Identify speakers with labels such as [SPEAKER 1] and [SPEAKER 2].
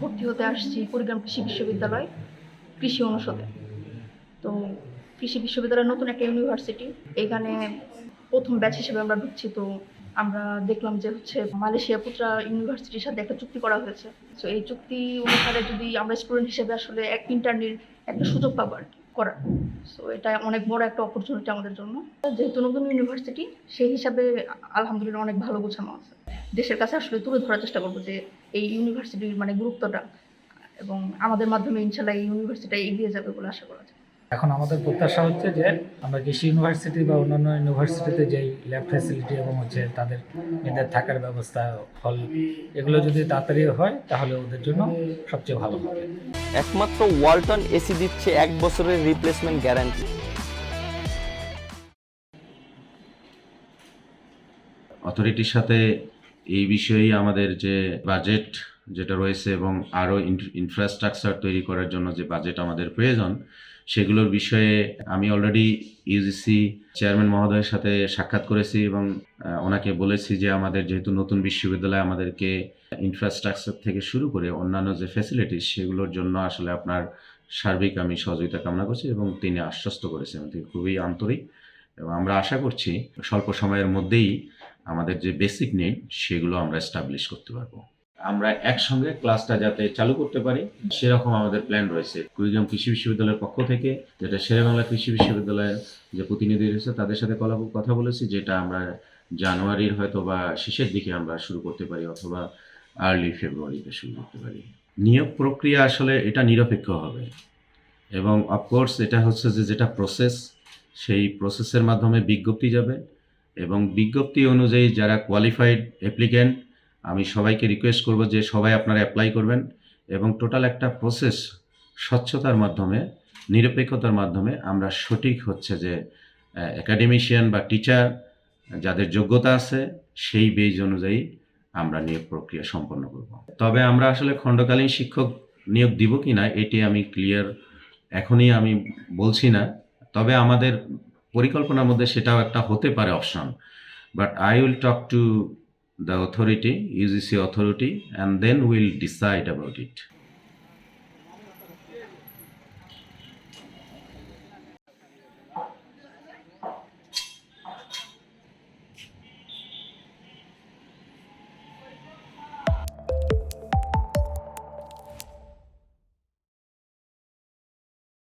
[SPEAKER 1] ভর্তি হতে আসছি কুড়িগ্রাম কৃষি বিশ্ববিদ্যালয় কৃষি অনুষদে। তো কৃষি বিশ্ববিদ্যালয় নতুন একটা ইউনিভার্সিটি, এখানে প্রথম ব্যাচ হিসেবে আমরা ঢুকছি। তো আমরা দেখলাম যে হচ্ছে মালয়েশিয়া পুত্রা ইউনিভার্সিটির সাথে একটা চুক্তি করা হয়েছে। তো এই চুক্তি অনুসারে যদি আমরা স্টুডেন্ট হিসেবে আসলে এক ইন্টারনির একটা সুযোগ পাবো আর করার। সো এটা অনেক বড় একটা অপরচুনিটি আমাদের জন্য। যেহেতু নতুন ইউনিভার্সিটি, সেই হিসাবে আলহামদুলিল্লাহ অনেক ভালো গোছানো আছে। দেশের কাছে আসলে তুলে ধরার চেষ্টা করব যে এই ইউনিভার্সিটির মানে গুরুত্বটা এবং আমাদের মাধ্যমে ইনশাল্লাহ এই ইউনিভার্সিটিটা এগিয়ে যাবে বলে আশা করা যায়।
[SPEAKER 2] এখন আমাদের প্রত্যাশা হচ্ছে যে আমরা কৃষি ইউনিভার্সিটি বা অন্যান্য ইউনিভার্সিটিতে যেই ল্যাব ফ্যাসিলিটি এবং হচ্ছে তাদের মেয়েদের থাকার ব্যবস্থা হল এগুলো যদি তাড়াতাড়ি হয় তাহলে ওদের জন্য সবচেয়ে ভালো হবে।
[SPEAKER 3] একমাত্র ওয়ালটন এসি দিচ্ছে এক বছরের রিপ্লেসমেন্ট গ্যারান্টি
[SPEAKER 4] অথরিটির সাথে এই বিষয়েই আমাদের যে বাজেট যেটা রয়েছে এবং আরও ইনফ্রাস্ট্রাকচার তৈরি করার জন্য যে বাজেট আমাদের প্রয়োজন, সেগুলোর বিষয়ে আমি অলরেডি ইউজিসি চেয়ারম্যান মহোদয়ের সাথে সাক্ষাৎ করেছি এবং ওনাকে বলেছি যে আমাদের যেহেতু নতুন বিশ্ববিদ্যালয় আমাদেরকে ইনফ্রাস্ট্রাকচার থেকে শুরু করে অন্যান্য যে ফ্যাসিলিটিস সেগুলোর জন্য আসলে আপনার সার্বিক আমি সহযোগিতা কামনা করছি এবং তিনি আশ্বস্ত করেছেন। তিনি খুবই আন্তরিক এবং আমরা আশা করছি স্বল্প সময়ের মধ্যেই আমাদের যে বেসিক নিড সেগুলো আমরা এস্টাবলিশ করতে পারব। আমরা একসঙ্গে ক্লাসটা যাতে চালু করতে পারি, সেরকম আমাদের প্ল্যান রয়েছে। কুড়িগ্রাম কৃষি বিশ্ববিদ্যালয়ের পক্ষ থেকে, যেটা শেরেবাংলা কৃষি বিশ্ববিদ্যালয়ের যে প্রতিনিধি রয়েছে, তাদের সাথে কথা বলেছি, যেটা আমরা জানুয়ারির হয়তো বা শেষের দিকে আমরা শুরু করতে পারি, অথবা আর্লি ফেব্রুয়ারিতে শুরু করতে পারি। নিয়োগ প্রক্রিয়া আসলে এটা নিরপেক্ষ হবে। এবং অফকোর্স এটা হচ্ছে যে যেটা প্রসেস সেই প্রসেসের মাধ্যমে বিজ্ঞপ্তি যাবে। এবং বিজ্ঞপ্তি অনুযায়ী যারা কোয়ালিফাইড অ্যাপ্লিক্যান্ট আমি সবাইকে রিকোয়েস্ট করব যে সবাই আপনারা অ্যাপ্লাই করবেন এবং টোটাল একটা প্রসেস স্বচ্ছতার মাধ্যমে, নিরপেক্ষতার মাধ্যমে আমরা সঠিক হচ্ছে যে একাডেমিশিয়ান বা টিচার যাদের যোগ্যতা আছে, সেই বেজ অনুযায়ী আমরা নিয়োগ প্রক্রিয়া সম্পন্ন করব। তবে আমরা আসলে খণ্ডকালীন শিক্ষক নিয়োগ দিব কি না এটি আমি ক্লিয়ার এখনই আমি বলছি না। তবে আমাদের পরিকল্পনার মধ্যে সেটাও একটা হতে পারে option. But I will talk to the authority UGC authority and then will decide about it